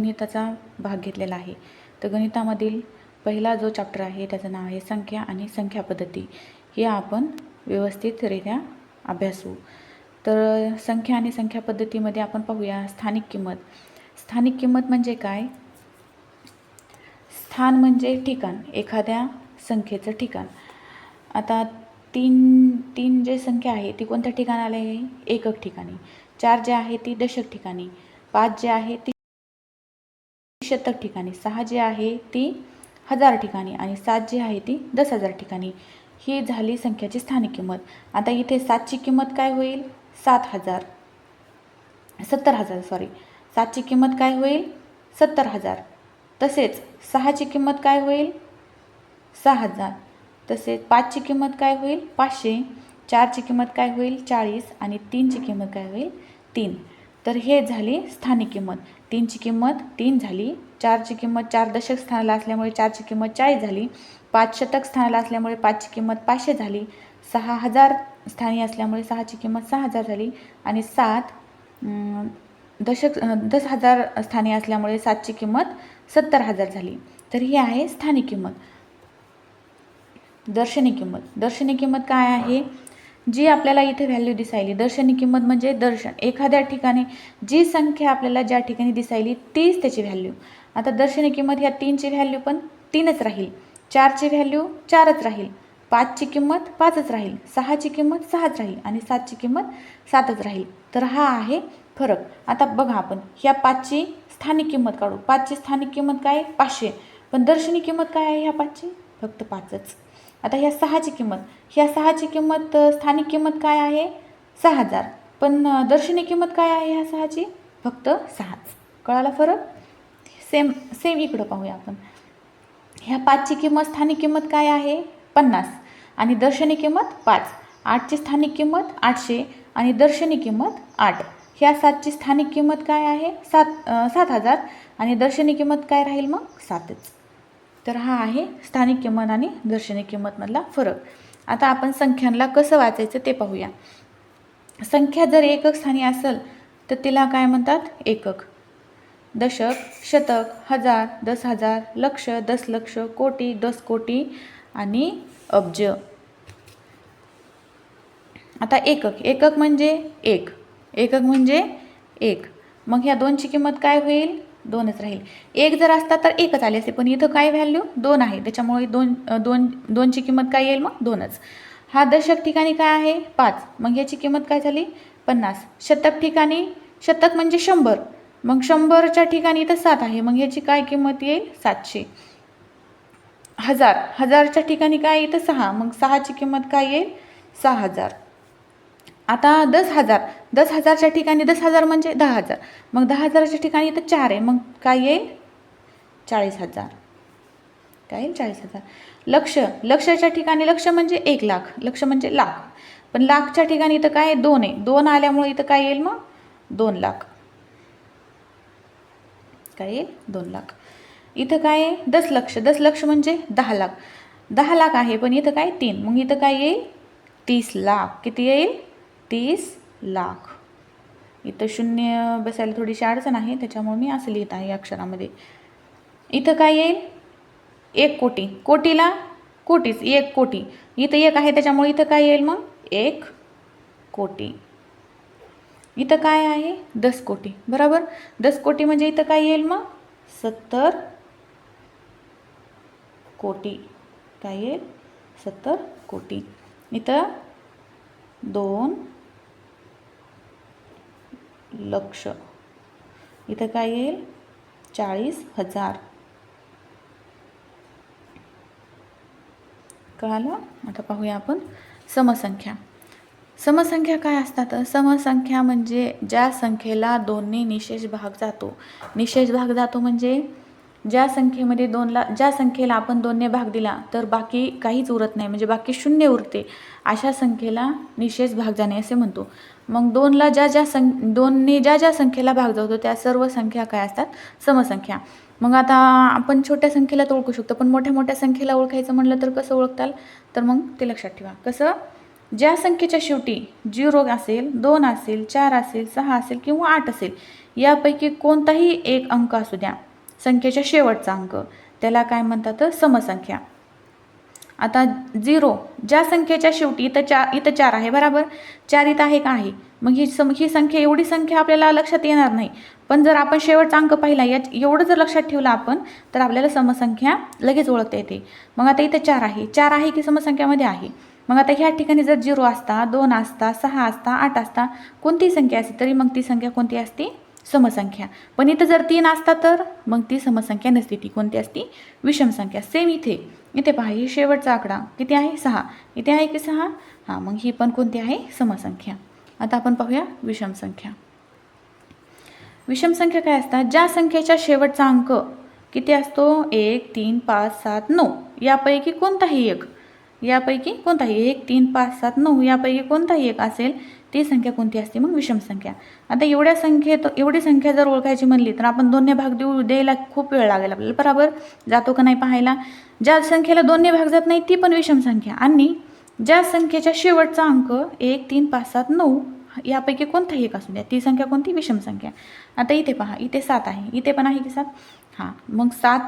गणिताचा भाग घेतलेला आहे. तर गणितामधील पहिला जो चॅप्टर आहे त्याचं नाव आहे संख्या आणि संख्या पद्धती. हे आपण व्यवस्थितरित्या अभ्यासू. तर संख्या आणि संख्या पद्धतीमध्ये आपण पाहूया स्थानिक किंमत. स्थानिक किंमत म्हणजे काय? स्थान म्हणजे ठिकाण एखाद्या संख्येचं ठिकाण. आता तीन तीन जे संख्या आहे ती कोणत्या ठिकाणाला आहे? एकक ठिकाणी. चार जे आहे ती दशक ठिकाणी. पाच जे आहे ती शतक ठिकाणी सहा जी आहे ती हजार ठिकाणी आणि सात जी आहे ती दस हजार ठिकाणी. ही झाली संख्याची स्थानिक किंमत. आता इथे सातची किंमत काय होईल? सात हजार. सत्तर हजार सॉरी सातची किंमत काय होईल? सत्तर हजार. तसेच सहाची किंमत काय होईल? सहा हजार. तसेच पाचची किंमत काय होईल? पाचशे. चारची किंमत काय होईल? चाळीस. आणि तीनची किंमत काय होईल? तीन. तर हे झाली स्थानिक किंमत. तीनची किंमत तीन झाली. चारची किंमत चार दशक स्थानाला असल्यामुळे चारची किंमत चाळीस झाली. पाच शतक स्थानाला असल्यामुळे पाचची किंमत पाचशे झाली. सहा हजार स्थानी असल्यामुळे सहाची किंमत सहा हजार झाली. आणि सात दशक दस हजार स्थानी असल्यामुळे सातची किंमत सत्तर हजार झाली. तर ही आहे स्थानिक किंमत. दर्शनी किंमत. दर्शनी किंमत काय आहे? जी आपल्याला इथे व्हॅल्यू दिसायली दर्शनी किंमत म्हणजे दर्शन. एखाद्या ठिकाणी जी संख्या आपल्याला ज्या ठिकाणी दिसायली तीच त्याची व्हॅल्यू आता दर्शनी किंमत ह्या तीनची व्हॅल्यू पण तीनच राहील. चारची व्हॅल्यू चारच राहील. पाचची किंमत पाचच राहील. सहाची किंमत सहाच राहील आणि सातची किंमत सातच राहील. तर हा आहे फरक. आता बघा आपण ह्या पाचची स्थानिक किंमत काढू. पाचची स्थानिक किंमत काय? आहे? पाचशे. पण दर्शनी किंमत काय आहे ह्या पाचची? फक्त पाचच. आता ह्या सहाची किंमत. ह्या सहाची किंमत स्थानिक किंमत काय आहे? सहा हजार. पण दर्शनी किंमत काय आहे ह्या सहाची? फक्त सहाच. कळाला फरक? सेम सेम इकडं पाहूया आपण. ह्या पाचची किंमत स्थानिक किंमत काय आहे? पन्नास. आणि दर्शनी किंमत पाच. आठची स्थानिक किंमत आठशे आणि दर्शनी किंमत आठ. ह्या सातची स्थानिक किंमत काय आहे? सात सात हजार. आणि दर्शनी किंमत काय राहील मग? सातच. तर हा आहे स्थानिक किंमत आणि दर्शनी किंमतमधला फरक. आता आपण संख्यांना कसं वाचायचं ते पाहूया. संख्या जर एकक स्थानी असेल तर तिला काय म्हणतात? एकक. दशक शतक हजार दस हजार लक्ष दस लक्ष कोटी दस कोटी आणि अब्ज. आता एकक. एकक म्हणजे एक. एकक म्हणजे एक. मग ह्या दोनची किंमत काय होईल? दोनच राहील. एक जर असता तर एकच आले असते पण इथं काय व्हॅल्यू दोन आहे. त्याच्यामुळे दोन दोन दोनची किंमत काय येईल मग? दोनच. हा दशक ठिकाणी काय आहे? पाच. मग याची किंमत काय झाली? पन्नास. शतक ठिकाणी शतक म्हणजे शंभर. मग शंभरच्या ठिकाणी इथं सात आहे. मग याची काय किंमत येईल? सातशे. हजार. हजारच्या ठिकाणी काय? इथं सहा. मग सहाची किंमत काय येईल? सहा हजार. आता दस हजार. दस हजारच्या ठिकाणी दस हजार म्हणजे दहा हजार. मग दहा हजाराच्या ठिकाणी इथं चार आहे. मग काय येईल? चाळीस हजार. काय येईल? चाळीस हजार. लक्ष. लक्षच्या ठिकाणी लक्ष म्हणजे एक लाख. लक्ष म्हणजे लाख. पण लाखच्या ठिकाणी इथं काय? दोन आहे. दोन आल्यामुळे इथं काय येईल मग? दोन लाख. काय येईल? दोन लाख. इथं काय आहे? दस लक्ष. दस लक्ष म्हणजे दहा लाख. दहा लाख आहे पण इथं काय? तीन. मग इथं काय येईल? तीस लाख. किती येईल? तीस लाख. इथं शून्य बसायला थोडीशी अडचण आहे त्याच्यामुळे मी असं लिहित आहे अक्षरामध्ये. इथं काय येईल? एक कोटी. कोटीला कोटीच एक कोटी. इथं एक आहे त्याच्यामुळे इथं काय येईल मग? एक कोटी. इथं काय आहे? दस कोटी. बरोबर? दस कोटी म्हणजे इथं काय येईल मग? सत्तर कोटी. काय येईल? सत्तर कोटी. इथं दोन लक्ष. इथं काय येईल? चाळीस हजार. कळालं? आता पाहूया आपण समसंख्या. समसंख्या काय असतात? समसंख्या म्हणजे ज्या संख्येला दोन्ही निशेष भाग जातो. निशेष भाग जातो म्हणजे ज्या संख्येमध्ये दोनला ज्या संख्येला आपण दोनने भाग दिला तर बाकी काहीच उरत नाही. म्हणजे बाकी शून्य उरते. अशा संख्येला निशेष भाग जाणे असे म्हणतो. मग दोनला ज्या ज्या सं दोनने ज्या ज्या संख्येला भाग जातो त्या सर्व संख्या काय असतात? समसंख्या. मग आता आपण छोट्या संख्येला तर ओळखू शकतो पण मोठ्या मोठ्या संख्येला ओळखायचं म्हणलं तर कसं ओळखताल? तर मग ते लक्षात ठेवा. कसं? ज्या संख्येच्या शेवटी झिरो असेल दोन असेल चार असेल सहा असेल किंवा आठ असेल यापैकी कोणताही एक अंक असू द्या. संख्येच्या शेवटचा अंक. त्याला काय म्हणतात? समसंख्या. आता झिरो ज्या संख्येच्या शेवटी इथं चार इथं चार आहे बरोबर? चार इथं आहे का आहे? मग ही सम ही संख्या एवढी संख्या आपल्याला लक्षात येणार नाही. पण जर आपण शेवटचा अंक पाहिला या एवढं जर लक्षात ठेवलं आपण तर आपल्याला समसंख्या लगेच ओळखता येते. मग आता इथं चार आहे. चार आहे की समसंख्यामध्ये आहे? मग आता ह्या ठिकाणी जर झिरो असता दोन असता सहा असता आठ असता कोणती संख्या असते? तरी मग ती संख्या कोणती असते? समसंख्या. पण इथं जर तीन असता तर? मग ती समसंख्या नसते. ती कोणती असती? विषम संख्या. सेम इथे. इथे पहा ही शेवटचा आकडा. किती आहे? सहा. इथे आहे की सहा? हां मग ही पण कोणती आहे? समसंख्या. आता आपण पाहूया विषम संख्या. विषम संख्या काय असतात? ज्या संख्येच्या शेवटचा अंक किती असतो? एक तीन पाच सात नऊ. यापैकी कोणताही एक. यापैकी कोणताही एक तीन पाच सात नऊ यापैकी कोणताही एक असेल ती संख्या कोणती असते? मग विषम संख्या. आता एवढ्या संख्येत एवढी संख्या जर ओळखायची म्हणली तर आपण दोन्ही भाग देऊ द्यायला खूप वेळ लागेल आपल्याला. बरोबर? जातो का नाही पाहायला? ज्या संख्येला दोन्ही भाग जात नाही ती पण विषम संख्या. आणि ज्या संख्येच्या शेवटचा अंक एक तीन पाच सात नऊ यापैकी कोणताही एक असू द्या ती संख्या कोणती? विषम संख्या. आता इथे पहा इथे सात आहे. इथे पण आहे की सात? हां. मग सात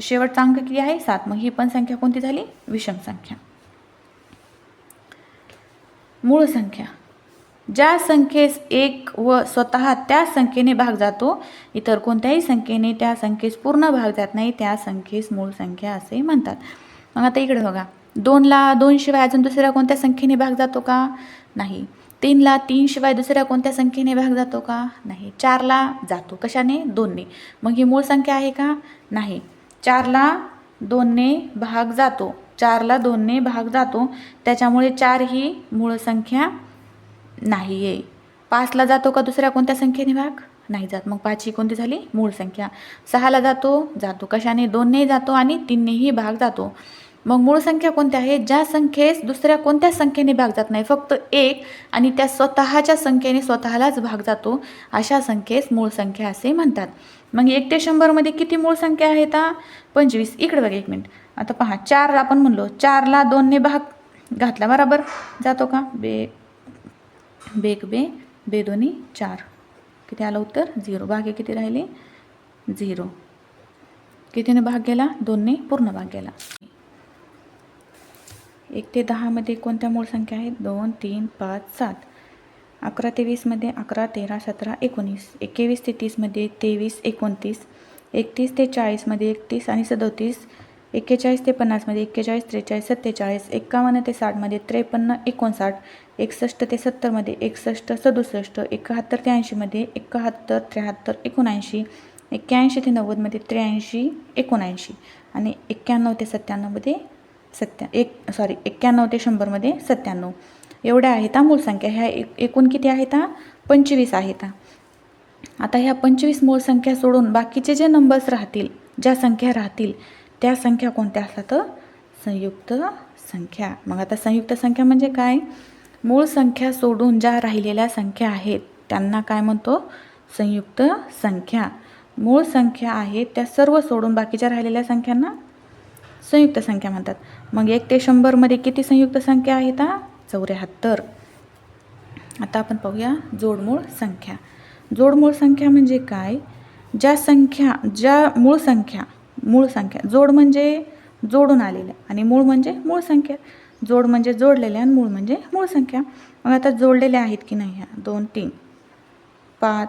शेवटचा अंक किती आहे? सात. मग ही पण संख्या कोणती झाली? विषम संख्या. मूळ संख्या. ज्या संख्येस एक व स्वतः त्या संख्येने भाग जातो इतर कोणत्याही संख्येने त्या संख्येस पूर्ण भाग जात नाही त्या संख्येस मूळ संख्या असे म्हणतात. मग आता इकडे बघा. दोनला दोन शिवाय अजून दुसऱ्या कोणत्या संख्येने भाग जातो का? नाही. तीनला तीन शिवाय दुसऱ्या कोणत्या संख्येने भाग जातो का? नाही. चारला जातो. कशाने? दोनने. मग ही मूळ संख्या आहे का? नाही. चारला दोनने भाग जातो. चारला दोनने भाग जातो. त्याच्यामुळे चार ही मूळ संख्या नाही आहे पाचला जातो का दुसऱ्या कोणत्या संख्येने भाग? नाही जात. मग पाच ही कोणती झाली? मूळ संख्या. सहाला जातो जातो. कशाने? दोनने जातो आणि तीननेही भाग जातो. मग मूळ संख्या कोणत्या आहे? ज्या संख्येस दुसऱ्या कोणत्या संख्येने भाग जात नाही? फक्त एक आणि त्या स्वतःच्या संख्येने स्वतःलाच भाग जातो. अशा संख्येस मूळ संख्या असे म्हणतात. मग एक ते शंभरमध्ये किती मूळ संख्या आहेत? पंचवीस. इकडे बघा एक मिनिट. आता पहा चार आपण म्हणलो चारला दोनने भाग घातला बरोबर? जातो का? बे बेक बे बे दोन्ही चार. किती आलं उत्तर? झिरो. भागे किती राहिले? झिरो. कितीने भाग गेला? दोनने पूर्ण भाग गेला. एक ते दहामध्ये कोणत्या मूळ संख्या आहेत? दोन तीन पाच सात. अकरा ते वीसमध्ये अकरा तेरा सतरा एकोणीस. एकवीस ते तीसमध्ये तेवीस एकोणतीस. एकतीस ते चाळीसमध्ये एकतीस आणि सदोतीस. एक्केचाळीस ते पन्नासमध्ये एक्केचाळीस त्रेचाळीस सत्तेचाळीस एक्कावन्न ते साठमध्ये त्रेपन्न एकोणसाठ एकसष्ट ते सत्तरमध्ये एकसष्ट सदुसष्ट एकाहत्तर ते ऐंशीमध्ये एकाहत्तर त्र्याहत्तर एकोणऐंशी एक्क्याऐंशी ते नव्वदमध्ये त्र्याऐंशी एकोणऐंशी आणि एक्क्याण्णव ते सत्त्याण्णवमध्ये सत्त्या एक सॉरी एक्क्याण्णव ते शंभरमध्ये सत्त्याण्णव. एवढ्या आहेत हा मूळ संख्या. ह्या एक एकूण किती आहेत हा? पंचवीस आहेत हा. आता ह्या पंचवीस मूळ संख्या सोडून बाकीचे जे नंबर्स राहतील ज्या संख्या राहतील त्या संख्या कोणत्या असतात? संयुक्त संख्या. मग आता संयुक्त संख्या म्हणजे काय? मूळ संख्या सोडून ज्या राहिलेल्या संख्या आहेत त्यांना काय म्हणतो? संयुक्त संख्या. मूळ संख्या आहेत त्या सर्व सोडून बाकीच्या राहिलेल्या संख्यांना संयुक्त संख्या म्हणतात. मग एक ते शंभरमध्ये किती संयुक्त संख्या आहेत? हा? चौऱ्याहत्तर. आता आपण पाहूया जोडमूळ संख्या. जोडमूळ संख्या म्हणजे काय? ज्या संख्या ज्या मूळ संख्या मूळ संख्या. जोड म्हणजे जोडून आलेल्या आणि मूळ म्हणजे मूळ संख्या. जोड म्हणजे जोडलेल्या आणि मूळ म्हणजे मूळ संख्या. मग आता जोडलेल्या आहेत की नाही ह्या? दोन तीन. पाच